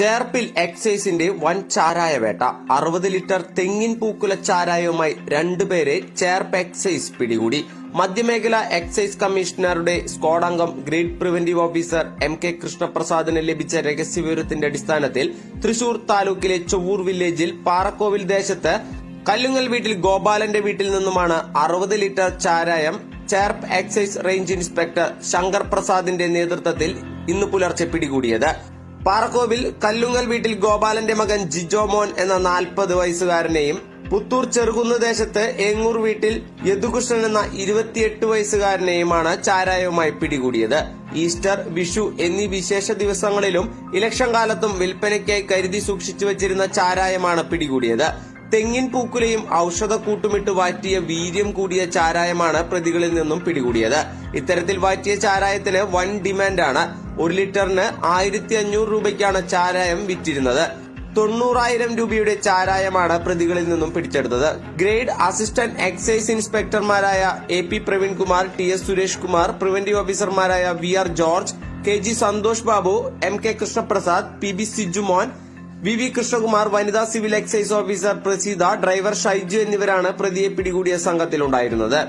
ചേർപ്പിൽ എക്സൈസിന്റെ വൻ ചാരായ വേട്ട. അറുപത് ലിറ്റർ തെങ്ങിൻ പൂക്കുല ചാരായവുമായി രണ്ടുപേരെ ചേർപ്പ് എക്സൈസ് പിടികൂടി. മധ്യമേഖല എക്സൈസ് കമ്മീഷണറുടെ സ്ക്വാഡംഗം grade preventive officer M K കൃഷ്ണപ്രസാദിന് ലഭിച്ച രഹസ്യവിവരത്തിന്റെ അടിസ്ഥാനത്തിൽ തൃശൂർ താലൂക്കിലെ ചൊവ്വൂർ വില്ലേജിൽ പാറക്കോവിൽ ദേശത്ത് കല്ലുങ്ങൽ വീട്ടിൽ ഗോപാലന്റെ വീട്ടിൽ നിന്നുമാണ് അറുപത് ലിറ്റർ ചാരായം Cherpu excise range inspector Shankar പ്രസാദിന്റെ നേതൃത്വത്തിൽ ഇന്ന് പുലർച്ചെ പിടികൂടിയത്. പാറക്കോവിൽ കല്ലുങ്ങൽ വീട്ടിൽ ഗോപാലന്റെ മകൻ ജിജോ മോൻ എന്ന നാൽപ്പത് വയസ്സുകാരനെയും പുത്തൂർ ചെറുകുന്ന് ദേശത്ത് ഏങ്ങൂർ വീട്ടിൽ യദുകൃഷ്ണൻ എന്ന ഇരുപത്തിയെട്ട് വയസ്സുകാരനെയുമാണ് ചാരായവുമായി പിടികൂടിയത്. ഈസ്റ്റർ വിഷു എന്നീ വിശേഷ ദിവസങ്ങളിലും ഇലക്ഷൻ കാലത്തും വിൽപ്പനയ്ക്കായി കരുതി സൂക്ഷിച്ചു വച്ചിരുന്ന ചാരായമാണ് പിടികൂടിയത്. തെങ്ങിൻ പൂക്കുലയും ഔഷധ കൂട്ടുമിട്ട് വാറ്റിയ വീര്യം കൂടിയ ചാരായമാണ് പ്രതികളിൽ നിന്നും പിടികൂടിയത്. ഇത്തരത്തിൽ വാറ്റിയ ചാരായത്തിന് വൻ ഡിമാൻഡാണ്. ഒരു ലിറ്ററിന് ആയിരത്തി അഞ്ഞൂറ് രൂപയ്ക്കാണ് ചാരായം വിറ്റിരുന്നത്. തൊണ്ണൂറായിരം രൂപയുടെ ചാരായമാണ് പ്രതികളിൽ നിന്നും പിടിച്ചെടുത്തത്. Grade assistant excise ഇൻസ്പെക്ടർമാരായ A P Praveenkumar T S Suresh Kumar preventive ഓഫീസർമാരായ V R George K G Santhosh Babu M K Krishnaprasad P B Sijumon V V Krishnakumar വനിതാ civil excise officer Praseetha driver Shaiju എന്നിവരാണ് പ്രതിയെ പിടികൂടിയ സംഘത്തിലുണ്ടായിരുന്നത്.